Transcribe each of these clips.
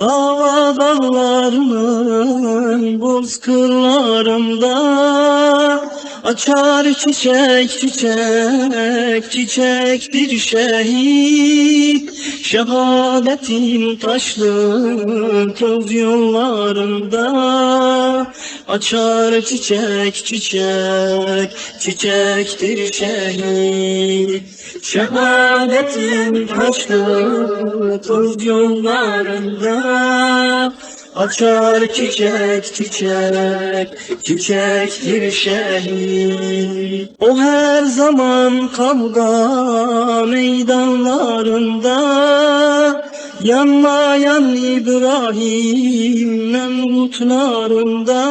Dava dağlarının bozkırlarında Açar çiçek çiçek çiçek bir şehit. Şehadetin taşlı toz yollarında. Açar çiçek çiçek çiçek bir şehit. Şehadetin taşlı toz yollarında Açar çiçek çiçek çiçek bir şehit. O her zaman kavga meydanlarında Yanmayan İbrahim Nemrutlarında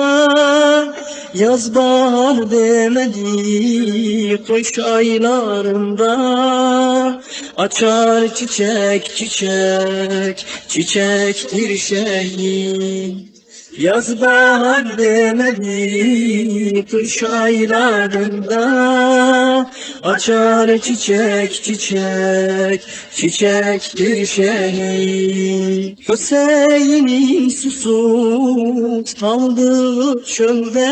Yaz bahar demedi kış aylarında Açar çiçek çiçek çiçek bir şehit Yaz bahar demedi kış aylarında. Açar çiçek çiçek çiçek bir şehit Hüseyin'in susuz kaldığı çölde.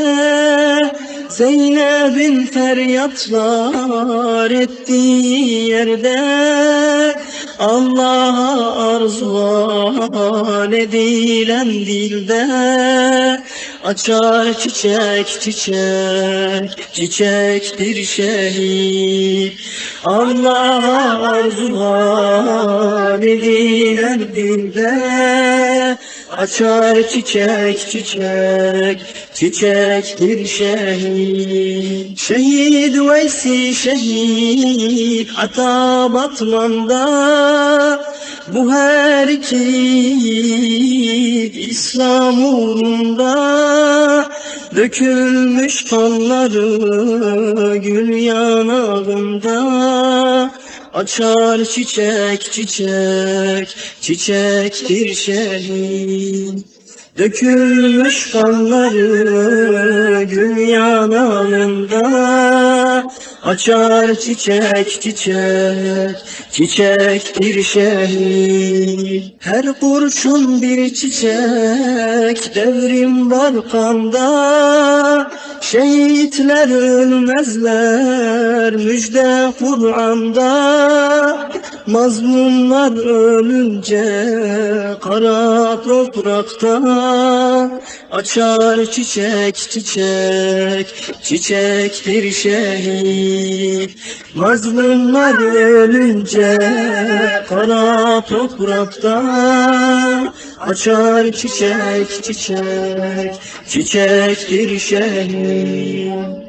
Zeynep'in feryatlar ettiği yerde Allah'a arzuan edilen dilde. Açar çiçek çiçek çiçek bir şehit Allah'a arzuan edilen dilde Açar çiçek çiçek çiçek bir şehit Şehit Veysi şehit Ata Batman'da Bu her iki İslam uğrunda Dökülmüş kanları gül yanağında. Açar çiçek çiçek çiçek bir şehit Dökülmüş kanları gül yanağında Açar çiçek çiçek çiçek bir şehit Her kurşun bir çiçek devrim var kanda. Şehitler ölmezler müjde Kur'an'da Mazlumlar ölünce kara toprakta Açar çiçek çiçek çiçek bir şehit. Mazlumlar ölünce kara toprakta Açar çiçek çiçek çiçek bir şehit